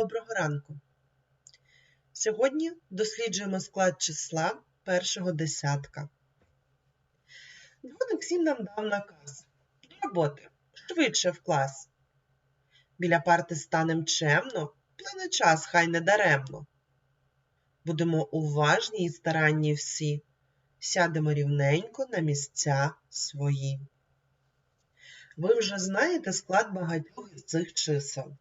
Доброго ранку. Сьогодні досліджуємо склад числа першого десятка. Дзвоник всім нам дав наказ. До роботи, швидше в клас. Біля парти станем чемно, плине час хай не даремно. Будемо уважні і старанні всі, сядемо рівненько на місця свої. Ви вже знаєте склад багатьох із цих чисел.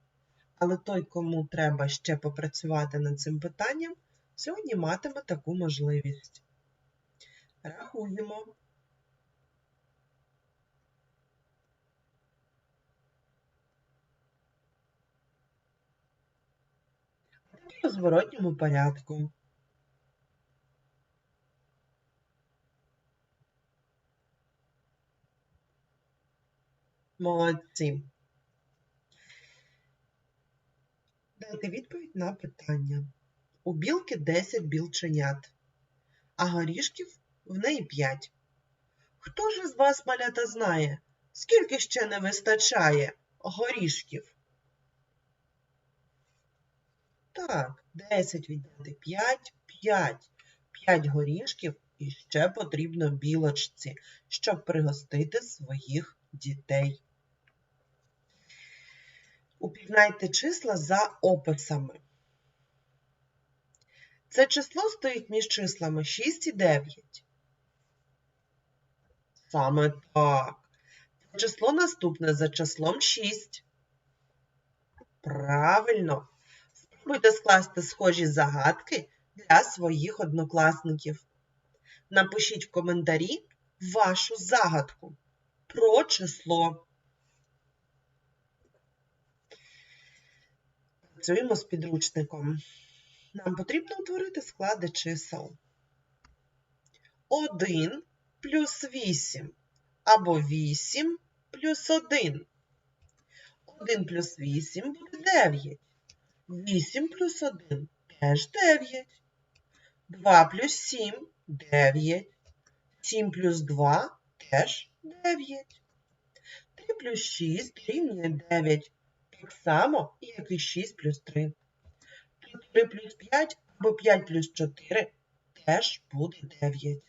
Але той, кому треба ще попрацювати над цим питанням, сьогодні матиме таку можливість. Рахуємо. У зворотньому порядку. Молодці. Дайте відповідь на питання. У білки 10 білченят, а горішків в неї 5. Хто ж із вас, малята, знає, скільки ще не вистачає горішків? Так, 10 відняти 5, 5. 5 горішків і ще потрібно білочці, щоб пригостити своїх дітей. Упізнайте числа за описами. Це число стоїть між числами 6 і 9. Саме так. Це число наступне за числом 6. Правильно. Спробуйте скласти схожі загадки для своїх однокласників. Напишіть в коментарі вашу загадку про число. Працюємо з підручником. Нам потрібно утворити склади чисел. 1 плюс 8 або 8 плюс 1. 1 плюс 8 буде 9. 8 плюс 1 теж 9. 2 плюс 7 9. 7 плюс 2 теж 9. 3 плюс 6 рівнює 9. Так само, як і 6 плюс 3. 3 плюс 5 або 5 плюс 4 теж буде 9.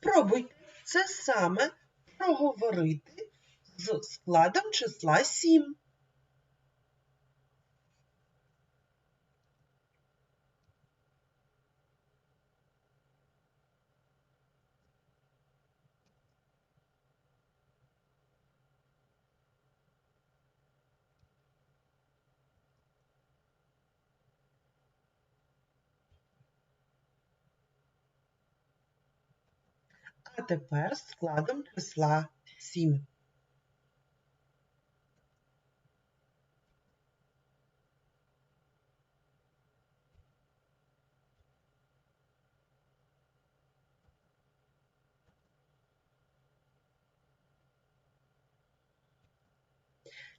Спробуйте це саме проговорити з складом числа 7. А тепер складом числа 7.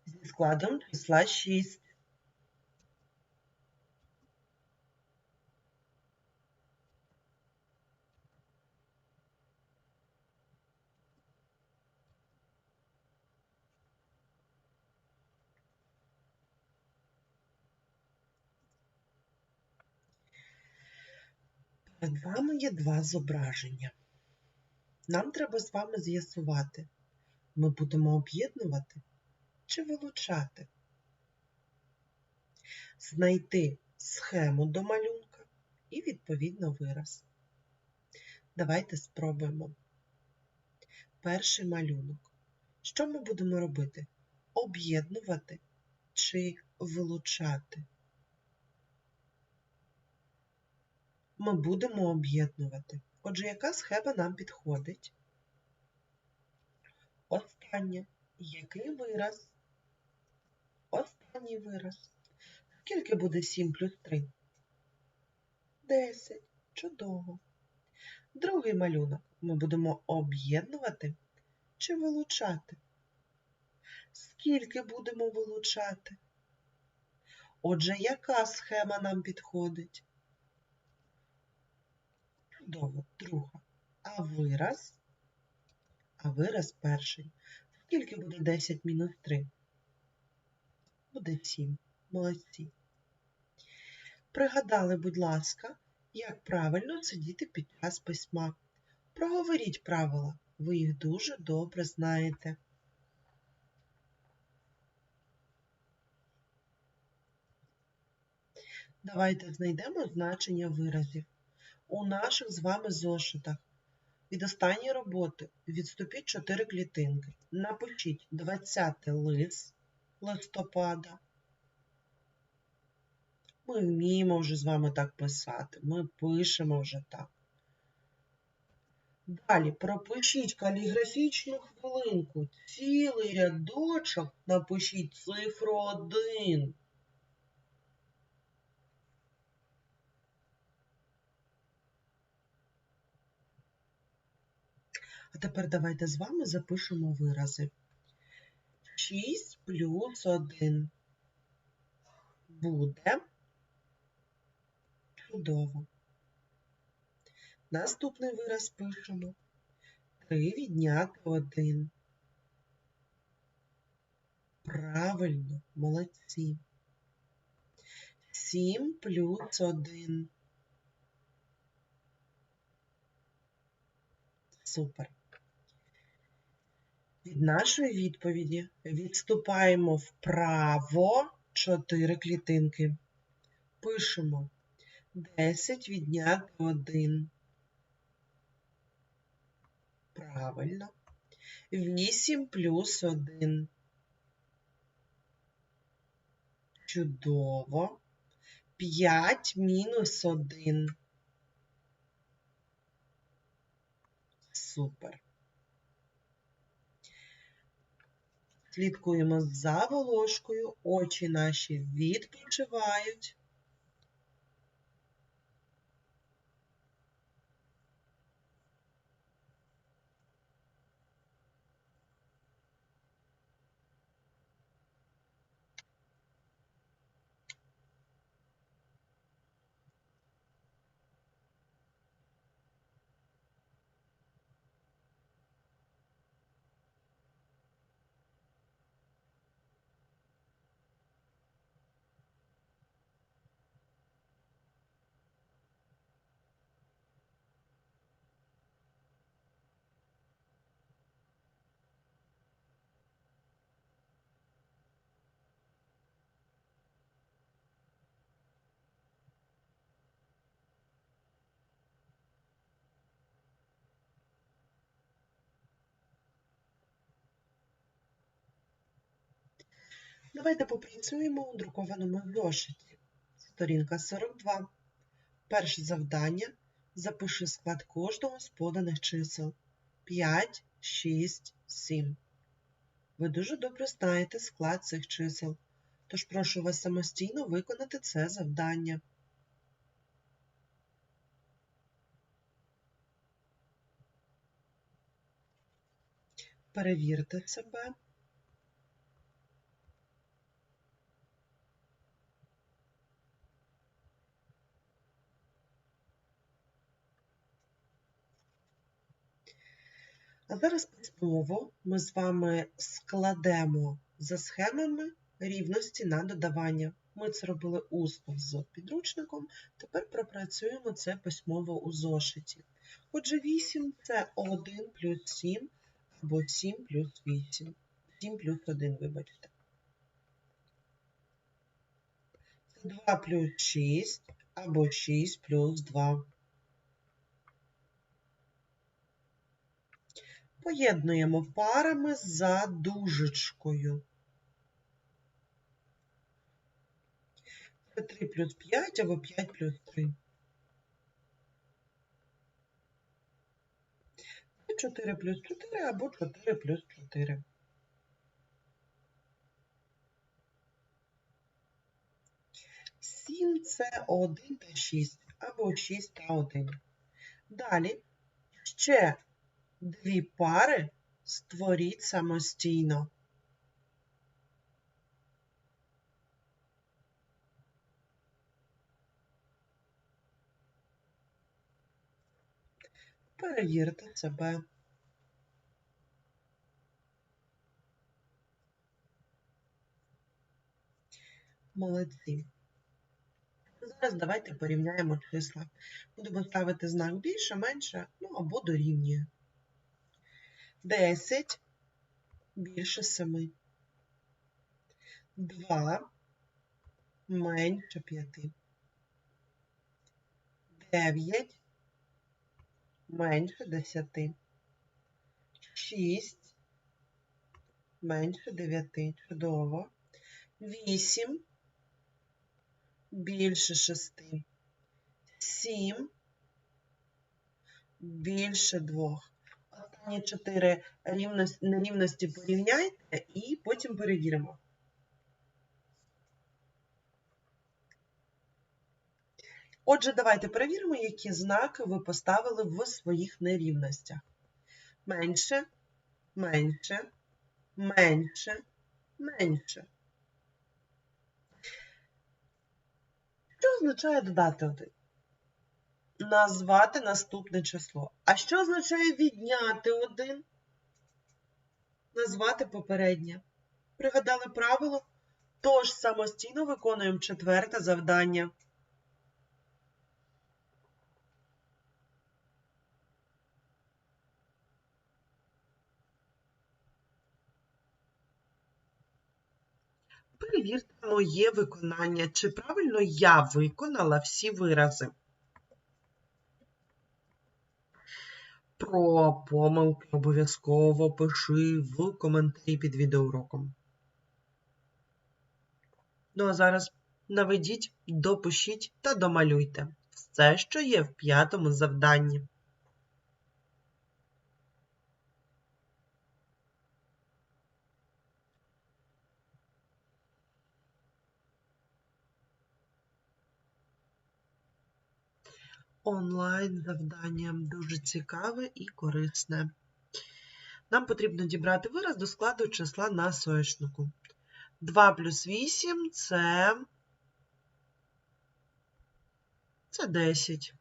Зі складом числа 6. Перед вами є два зображення. Нам треба з вами з'ясувати, ми будемо об'єднувати чи вилучати. Знайти схему до малюнка і, відповідно, вираз. Давайте спробуємо. Перший малюнок. Що ми будемо робити? Об'єднувати чи вилучати? Ми будемо об'єднувати. Отже, яка схема нам підходить? Останнє. Який вираз? Останній вираз. Скільки буде 7 плюс 3? 10. Чудово. Другий малюнок ми будемо об'єднувати чи вилучати? Скільки будемо вилучати? Отже, яка схема нам підходить? Чудово, друга. А вираз? А вираз перший. Скільки буде 10 мінус 3? Буде 7. Молодці. Пригадали, будь ласка, як правильно сидіти під час письма. Проговоріть правила, ви їх дуже добре знаєте. Давайте знайдемо значення виразів. У наших з вами зошитах від останньої роботи відступіть 4 клітинки. Напишіть 20 лис листопада. Ми вміємо вже з вами так писати. Ми пишемо вже так. Далі пропишіть каліграфічну хвилинку. Цілий рядочок напишіть цифру 1. А тепер давайте з вами запишемо вирази. 6 плюс 1 буде чудово. Наступний вираз пишемо. 3 відняти 1. Правильно, молодці. 7 плюс 1. Супер. Від нашої відповіді відступаємо вправо 4 клітинки. Пишемо 10 відняти 1. Правильно. 8 плюс 1. Чудово. 5 мінус 1. Супер. Слідкуємо за волошкою, очі наші відпочивають. Давайте попрацюємо у друкованому зошиті. Сторінка 42. Перше завдання. Запиши склад кожного з поданих чисел. 5, 6, 7. Ви дуже добре знаєте склад цих чисел, тож прошу вас самостійно виконати це завдання. Перевірте себе. А зараз письмово ми з вами складемо за схемами рівності на додавання. Ми це робили усно з підручником, тепер пропрацюємо це письмово у зошиті. Отже, 8 це 1 плюс 7 або 7 плюс 8. 7 плюс 1, вибачте. Це 2 плюс 6 або 6 плюс 2. Поєднуємо парами за дужечкою. Це 3 плюс 5 або 5 плюс 3. 4 плюс 4 або 4 плюс 4. Сім це 1 та 6 або 6 та 1. Далі ще Дві пари створіть самостійно. Перевірте себе. Молодці. Зараз давайте порівняємо числа. Будемо ставити знак більше, менше, ну або дорівнює. 10 більше 7. 2 менше 5. 9 менше 10. 6 менше 9. Чудово. 8 більше 6. 7 більше 2. Останні 4 рівності, нерівності порівняйте і потім перевіримо. Отже, давайте перевіримо, які знаки ви поставили в своїх нерівностях. Менше, менше, менше, менше. Що означає додати один? Назвати наступне число. А що означає відняти один? Назвати попереднє. Пригадали правило? Тож самостійно виконуємо четверте завдання. Перевірте моє виконання, чи правильно я виконала всі вирази. Про помилки обов'язково пиши в коментарі під відеоуроком. Ну а зараз наведіть, допишіть та домалюйте все, що є в п'ятому завданні. Онлайн завдання дуже цікаве і корисне. Нам потрібно дібрати вираз до складу числа на соєшнику. 2 плюс 8 це, це 10.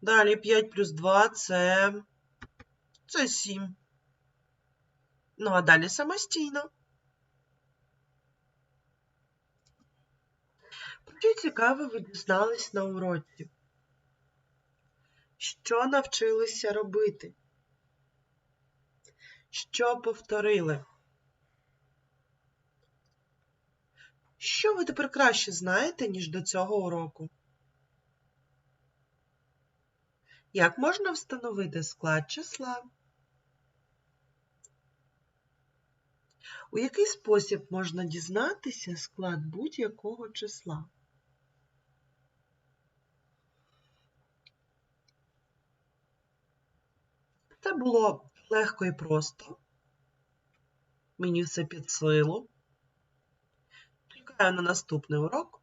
Далі 5 плюс 2 це, це 7. Ну, а далі самостійно. Що цікаве ви дізнались на уроці? Що навчилися робити? Що повторили? Що ви тепер краще знаєте, ніж до цього уроку? Як можна встановити склад числа? У який спосіб можна дізнатися склад будь-якого числа? Це було легко і просто. Мені все під силу. Чекаю на наступний урок.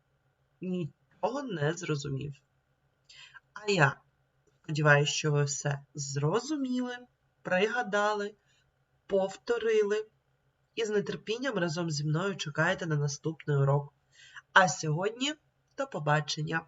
Нічого не зрозумів. А я сподіваюся, що ви все зрозуміли, пригадали, повторили і з нетерпінням разом зі мною чекаєте на наступний урок. А сьогодні до побачення!